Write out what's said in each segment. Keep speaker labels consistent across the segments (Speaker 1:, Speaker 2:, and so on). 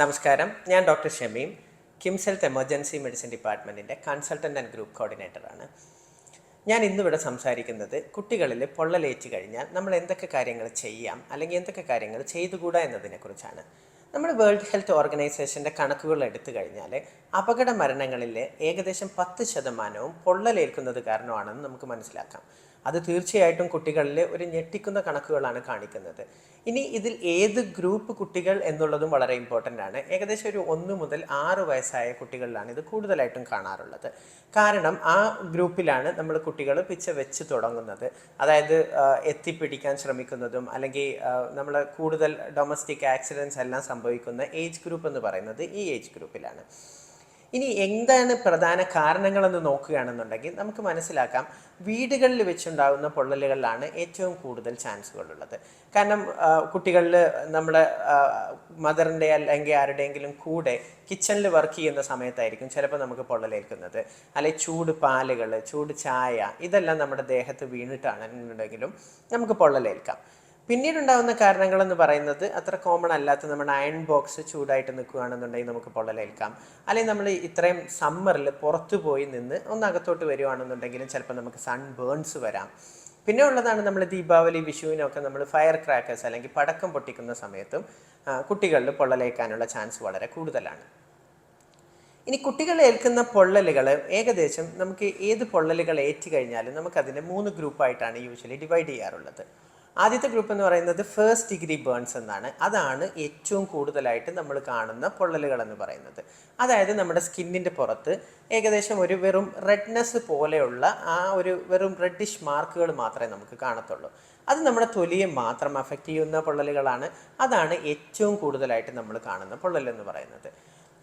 Speaker 1: നമസ്കാരം. ഞാൻ doctor Shameem KIMS health emergency medicine ഡിപ്പാർട്ട്മെന്റിന്റെ കൺസൾട്ടന്റ് ആൻഡ് ഗ്രൂപ്പ് കോർഡിനേറ്ററാണ്. ഞാൻ ഇന്നിവിടെ സംസാരിക്കുന്നത് കുട്ടികളിൽ പൊള്ളലേറ്റ് കഴിഞ്ഞാൽ നമ്മൾ എന്തൊക്കെ കാര്യങ്ങൾ ചെയ്യാം അല്ലെങ്കിൽ എന്തൊക്കെ കാര്യങ്ങൾ ചെയ്തുകൂടാ എന്നതിനെക്കുറിച്ചാണ് നമ്മൾ വേൾഡ് ഹെൽത്ത് ഓർഗനൈസേഷന്റെ കണക്കുകൾ എടുത്തു കഴിഞ്ഞാൽ അപകട മരണങ്ങളിൽ ഏകദേശം പത്ത് ശതമാനവും പൊള്ളലേൽക്കുന്നത് കാരണമാണെന്ന് നമുക്ക് മനസ്സിലാക്കാം. അത് തീർച്ചയായിട്ടും കുട്ടികളിൽ ഒരു ഞെട്ടിക്കുന്ന കണക്കുകളാണ് കാണിക്കുന്നത്. ഇനി ഇതിൽ ഏത് ഗ്രൂപ്പ് കുട്ടികൾ എന്നുള്ളതും വളരെ ഇമ്പോർട്ടന്റ് ആണ്. ഏകദേശം ഒരു ഒന്ന് മുതൽ ആറ് വയസ്സായ കുട്ടികളിലാണ് ഇത് കൂടുതലായിട്ടും കാണാറുള്ളത്. കാരണം ആ ഗ്രൂപ്പിലാണ് നമ്മൾ കുട്ടികൾ പിച്ച വെച്ച് തുടങ്ങുന്നത്. അതായത് എത്തിപ്പിടിക്കാൻ ശ്രമിക്കുന്നതും അല്ലെങ്കിൽ നമ്മൾ കൂടുതൽ ഡൊമസ്റ്റിക് ആക്സിഡൻസ് എല്ലാം സംഭവിക്കുന്ന ഏജ് ഗ്രൂപ്പ് എന്ന് പറയുന്നത് ഈ ഏജ് ഗ്രൂപ്പിലാണ് ഇനി എന്താണ് പ്രധാന കാരണങ്ങളെന്ന് നോക്കുകയാണെന്നുണ്ടെങ്കിൽ നമുക്ക് മനസ്സിലാക്കാം. വീടുകളിൽ വെച്ചുണ്ടാകുന്ന പൊള്ളലുകളിലാണ് ഏറ്റവും കൂടുതൽ ചാൻസുകളുള്ളത് കാരണം കുട്ടികളിൽ നമ്മുടെ മദറിന്റെ അല്ലെങ്കിൽ ആരുടെയെങ്കിലും കൂടെ കിച്ചണിൽ വർക്ക് ചെയ്യുന്ന സമയത്തായിരിക്കും ചിലപ്പോൾ നമുക്ക് പൊള്ളലേൽക്കുന്നത്. അല്ലെങ്കിൽ ചൂട് പാലുകൾ ചൂട് ചായ ഇതെല്ലാം നമ്മുടെ ദേഹത്ത് വീണിട്ടാണെന്നുണ്ടെങ്കിലും നമുക്ക് പൊള്ളലേൽക്കാം. പിന്നീടുണ്ടാകുന്ന കാരണങ്ങളെന്ന് പറയുന്നത് അത്ര കോമൺ അല്ലാത്ത നമ്മുടെ അയൺ ബോക്സ് ചൂടായിട്ട് നിൽക്കുകയാണെന്നുണ്ടെങ്കിൽ നമുക്ക് പൊള്ളലേൽക്കാം അല്ലെങ്കിൽ നമ്മൾ ഇത്രയും സമ്മറിൽ പുറത്തു പോയി നിന്ന് ഒന്ന് അകത്തോട്ട് വരുവാണെന്നുണ്ടെങ്കിലും ചിലപ്പോൾ നമുക്ക് സൺ ബേൺസ് വരാം. പിന്നെ ഉള്ളതാണ് നമ്മൾ ദീപാവലി വിഷുവിനൊക്കെ നമ്മൾ ഫയർ ക്രാക്കേഴ്സ് അല്ലെങ്കിൽ പടക്കം പൊട്ടിക്കുന്ന സമയത്തും കുട്ടികളിൽ പൊള്ളലേക്കാനുള്ള ചാൻസ് വളരെ കൂടുതലാണ്. ഇനി കുട്ടികൾ ഏൽക്കുന്ന പൊള്ളലുകൾ ഏകദേശം നമുക്ക് ഏത് പൊള്ളലുകൾ ഏറ്റു കഴിഞ്ഞാലും നമുക്കതിനെ മൂന്ന് ഗ്രൂപ്പായിട്ടാണ് യൂഷ്വലി ഡിവൈഡ് ചെയ്യാറുള്ളത്. ആദ്യത്തെ ഗ്രൂപ്പ് എന്ന് പറയുന്നത് ഫേസ്റ്റ് ഡിഗ്രി ബേൺസ് എന്നാണ്. അതാണ് ഏറ്റവും കൂടുതലായിട്ട് നമ്മൾ കാണുന്ന പൊള്ളലുകൾ എന്ന് പറയുന്നത്. അതായത് നമ്മുടെ സ്കിന്നിന്റെ പുറത്ത് ഏകദേശം ഒരു വെറും റെഡ്നെസ് പോലെയുള്ള ആ ഒരു വെറും റെഡിഷ് മാർക്കുകൾ മാത്രമേ നമുക്ക് കാണത്തുള്ളൂ. അത് നമ്മുടെ തൊലിയെ മാത്രം അഫക്റ്റ് ചെയ്യുന്ന പൊള്ളലുകളാണ്. അതാണ് ഏറ്റവും കൂടുതലായിട്ട് നമ്മൾ കാണുന്ന പൊള്ളലെന്ന് പറയുന്നത്.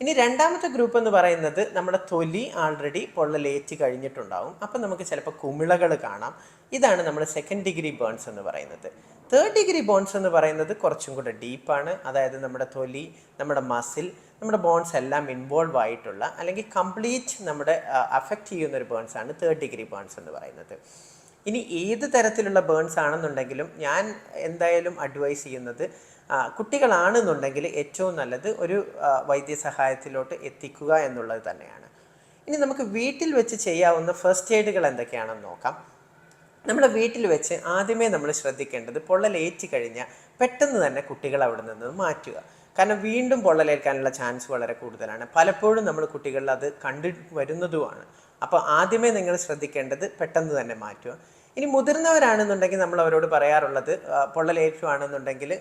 Speaker 1: ഇനി രണ്ടാമത്തെ ഗ്രൂപ്പ് എന്ന് പറയുന്നത് നമ്മുടെ തൊലി ആൾറെഡി പൊള്ളലേറ്റ് കഴിഞ്ഞിട്ടുണ്ടാവും. അപ്പം നമുക്ക് ചിലപ്പോൾ കുമിളകൾ കാണാം. ഇതാണ് നമ്മൾ സെക്കൻഡ് ഡിഗ്രി ബേൺസ് എന്ന് പറയുന്നത്. തേർഡ് ഡിഗ്രി ബോൺസ് എന്ന് പറയുന്നത് കുറച്ചും കൂടെ ഡീപ്പാണ് അതായത് നമ്മുടെ തൊലി നമ്മുടെ മസിൽ നമ്മുടെ ബോൺസ് എല്ലാം ഇൻവോൾവ് ആയിട്ടുള്ള അല്ലെങ്കിൽ കംപ്ലീറ്റ് നമ്മുടെ അഫക്റ്റ് ചെയ്യുന്ന ഒരു ബേൺസ് ആണ് തേർഡ് ഡിഗ്രി ബേൺസ് എന്ന് പറയുന്നത്. ഇനി ഏത് തരത്തിലുള്ള ബേൺസ് ആണെന്നുണ്ടെങ്കിലും ഞാൻ എന്തായാലും അഡ്വൈസ് ചെയ്യുന്നത് കുട്ടികളാണെന്നുണ്ടെങ്കിൽ ഏറ്റവും നല്ലത് ഒരു വൈദ്യസഹായത്തിലോട്ട് എത്തിക്കുക എന്നുള്ളത് തന്നെയാണ്. ഇനി നമുക്ക് വീട്ടിൽ വെച്ച് ചെയ്യാവുന്ന ഫസ്റ്റ് എയ്ഡുകൾ എന്തൊക്കെയാണെന്ന് നോക്കാം. നമ്മുടെ വീട്ടിൽ വെച്ച് ആദ്യമേ നമ്മൾ ശ്രദ്ധിക്കേണ്ടത് പൊള്ളലേറ്റ് കഴിഞ്ഞാൽ പെട്ടെന്ന് തന്നെ കുട്ടികൾ അവിടെ നിന്ന് മാറ്റുക. കാരണം വീണ്ടും പൊള്ളലേൽക്കാനുള്ള ചാൻസ് വളരെ കൂടുതലാണ്. പലപ്പോഴും നമ്മൾ കുട്ടികളിൽ അത് കണ്ടു വരുന്നതുമാണ്. അപ്പോൾ ആദ്യമേ നിങ്ങൾ ശ്രദ്ധിക്കേണ്ടത് പെട്ടെന്ന് തന്നെ മാറ്റുക. ഇനി മുതിർന്നവരാണെന്നുണ്ടെങ്കിൽ നമ്മൾ അവരോട് പറയാറുള്ളത് പൊള്ളലേറ്റുവാണെന്നുണ്ടെങ്കിൽ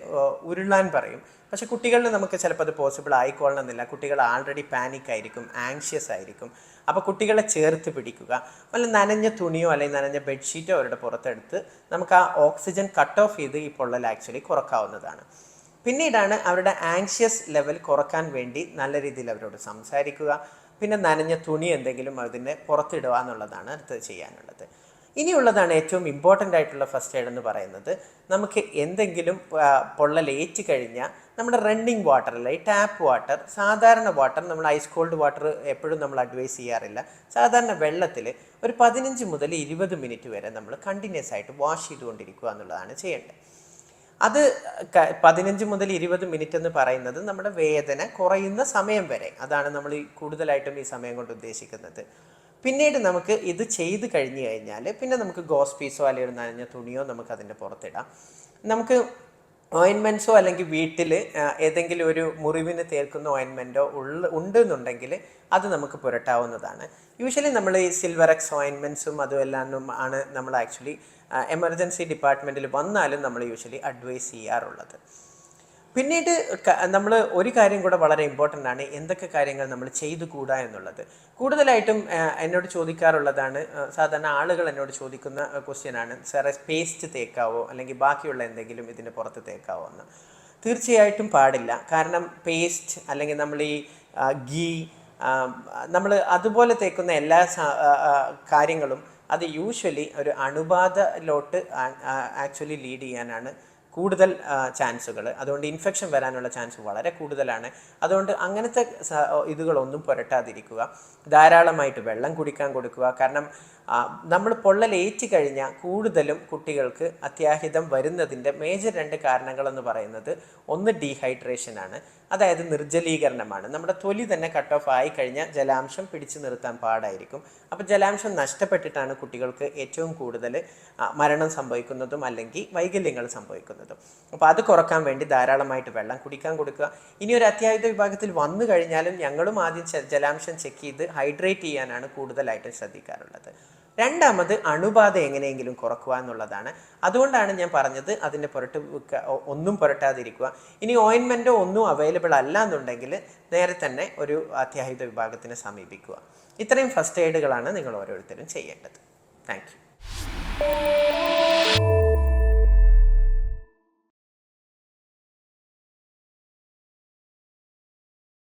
Speaker 1: ഉരുളാൻ പറയും. പക്ഷെ കുട്ടികളിൽ നമുക്ക് ചിലപ്പോൾ അത് പോസിബിൾ ആയിക്കൊള്ളണമെന്നില്ല. കുട്ടികൾ ആൾറെഡി പാനിക് ആയിരിക്കും ആങ്ഷ്യസ് ആയിരിക്കും. അപ്പോൾ കുട്ടികളെ ചേർത്ത് പിടിക്കുക. വല്ല നനഞ്ഞ തുണിയോ അല്ലെങ്കിൽ നനഞ്ഞ ബെഡ്ഷീറ്റോ അവരുടെ പുറത്തെടുത്ത് നമുക്ക് ആ ഓക്സിജൻ കട്ട് ഓഫ് ചെയ്ത് ഈ പൊള്ളൽ ആക്ച്വലി കുറക്കാവുന്നതാണ്. പിന്നീടാണ് അവരുടെ ആങ്ഷ്യസ് ലെവൽ കുറയ്ക്കാൻ വേണ്ടി നല്ല രീതിയിൽ അവരോട് സംസാരിക്കുക. പിന്നെ നനഞ്ഞ തുണി എന്തെങ്കിലും അതിനെ പുറത്തിടുക എന്നുള്ളതാണ് അടുത്തത് ചെയ്യാനുള്ളത്. ഇനിയുള്ളതാണ് ഏറ്റവും ഇമ്പോർട്ടന്റ് ആയിട്ടുള്ള ഫസ്റ്റ് എയ്ഡ് എന്ന് പറയുന്നത്. നമുക്ക് എന്തെങ്കിലും പൊള്ളലേറ്റ് കഴിഞ്ഞാൽ നമ്മുടെ റണ്ണിങ് വാട്ടർ അല്ല ടാപ്പ് വാട്ടർ സാധാരണ വാട്ടർ നമ്മൾ ഐസ് കോൾഡ് വാട്ടർ എപ്പോഴും നമ്മൾ അഡ്വൈസ് ചെയ്യാറില്ല. സാധാരണ വെള്ളത്തിൽ ഒരു പതിനഞ്ച് മുതൽ ഇരുപത് മിനിറ്റ് വരെ നമ്മൾ കണ്ടിന്യൂസ് ആയിട്ട് വാഷ് ചെയ്തുകൊണ്ടിരിക്കുക എന്നുള്ളതാണ് ചെയ്യേണ്ടത്. അത് പതിനഞ്ച് മുതൽ ഇരുപത് മിനിറ്റ് എന്ന് പറയുന്നത് നമ്മുടെ വേദന കുറയുന്ന സമയം വരെ. അതാണ് നമ്മൾ കൂടുതലായിട്ടും ഈ സമയം കൊണ്ട് ഉദ്ദേശിക്കുന്നത്. പിന്നീട് നമുക്ക് ഇത് ചെയ്ത് കഴിഞ്ഞ് കഴിഞ്ഞാൽ പിന്നെ നമുക്ക് ഗോസ് പീസോ അല്ലെങ്കിൽ ഒരു നനഞ്ഞ തുണിയോ നമുക്ക് അതിന്റെ പുറത്തിടാം. നമുക്ക് ഓയിൻമെന്റ്സോ അല്ലെങ്കിൽ വീട്ടിൽ ഏതെങ്കിലും ഒരു മുറിവിന് തേർക്കുന്ന ഓയിൻമെന്റോ ഉള്ള ഉണ്ട് എന്നുണ്ടെങ്കിൽ അത് നമുക്ക് പുരട്ടാവുന്നതാണ്. യൂഷ്വലി നമ്മൾ ഈ സിൽവറക്സ് ഓയിൻമെന്റ്സും അതും എല്ലാം ആണ് നമ്മൾ ആക്ച്വലി എമർജൻസി ഡിപ്പാർട്ട്മെന്റിൽ വന്നാലും നമ്മൾ യൂഷ്വലി അഡ്വൈസ് ചെയ്യാറുള്ളത്. പിന്നീട് നമ്മൾ ഒരു കാര്യം കൂടെ വളരെ ഇമ്പോർട്ടന്റ് ആണ്. എന്തൊക്കെ കാര്യങ്ങൾ നമ്മൾ ചെയ്തു കൂടാ എന്നുള്ളത്. കൂടുതലായിട്ടും എന്നോട് ചോദിക്കാറുള്ളതാണ് സാധാരണ ആളുകൾ എന്നോട് ചോദിക്കുന്ന ക്വസ്റ്റ്യൻ ആണ് സാറേ പേസ്റ്റ് തേക്കാവോ? അല്ലെങ്കിൽ ബാക്കിയുള്ള എന്തെങ്കിലും ഇതിന്റെ പുറത്ത് തേക്കാവോ എന്ന്? തീർച്ചയായിട്ടും പാടില്ല. കാരണം പേസ്റ്റ് അല്ലെങ്കിൽ നമ്മൾ ഈ ഗീ നമ്മൾ അതുപോലെ തേക്കുന്ന എല്ലാ കാര്യങ്ങളും അത് യൂഷ്വലി ഒരു അണുബാധയിലോട്ട് ആക്ച്വലി ലീഡ് ചെയ്യാനാണ് കൂടുതൽ ചാൻസുകൾ. അതുകൊണ്ട് ഇൻഫെക്ഷൻ വരാനുള്ള ചാൻസ് വളരെ കൂടുതലാണ്. അതുകൊണ്ട് അങ്ങനത്തെ ഇതുകളൊന്നും പുരട്ടാതിരിക്കുക. ധാരാളമായിട്ട് വെള്ളം കുടിക്കാൻ കൊടുക്കുക. കാരണം നമ്മൾ പൊള്ളലേറ്റ് കഴിഞ്ഞാൽ കൂടുതലും കുട്ടികൾക്ക് അത്യാഹിതം വരുന്നതിന്റെ മേജർ രണ്ട് കാരണങ്ങളെന്ന് പറയുന്നത് ഒന്ന് ഡീഹൈഡ്രേഷൻ ആണ് അതായത് നിർജലീകരണമാണ്. നമ്മുടെ തൊലി തന്നെ കട്ട് ഓഫ് ആയി കഴിഞ്ഞാൽ ജലാംശം പിടിച്ചു നിർത്താൻ പാടായിരിക്കും. അപ്പോൾ ജലാംശം നഷ്ടപ്പെട്ടിട്ടാണ് കുട്ടികൾക്ക് ഏറ്റവും കൂടുതൽ മരണം സംഭവിക്കുന്നതും അല്ലെങ്കിൽ വൈകല്യങ്ങൾ സംഭവിക്കുന്നതും. അപ്പോൾ അത് കുറയ്ക്കാൻ വേണ്ടി ധാരാളമായിട്ട് വെള്ളം കുടിക്കാൻ കൊടുക്കുക. ഇനി ഒരു അത്യാഹിത വിഭാഗത്തിൽ വന്നു കഴിഞ്ഞാലും ഞങ്ങളും ആദ്യം ജലാംശം ചെക്ക് ചെയ്ത് ഹൈഡ്രേറ്റ് ചെയ്യാനാണ് കൂടുതലായിട്ടും ശ്രദ്ധിക്കാറുള്ളത്. രണ്ടാമത് അണുബാധ എങ്ങനെയെങ്കിലും കുറക്കുക എന്നുള്ളതാണ്. അതുകൊണ്ടാണ് ഞാൻ പറഞ്ഞത് അതിന്റെ പുരട്ട് ഒന്നും പുരട്ടാതിരിക്കുക. ഇനി ഓയിൻമെന്റോ ഒന്നും അവൈലബിൾ അല്ല എന്നുണ്ടെങ്കിൽ നേരെ തന്നെ ഒരു അത്യാഹിത വിഭാഗത്തിനെ സമീപിക്കുക. ഇത്രയും ഫസ്റ്റ് എയ്ഡുകളാണ് നിങ്ങൾ ഓരോരുത്തരും ചെയ്യേണ്ടത്. Thank you.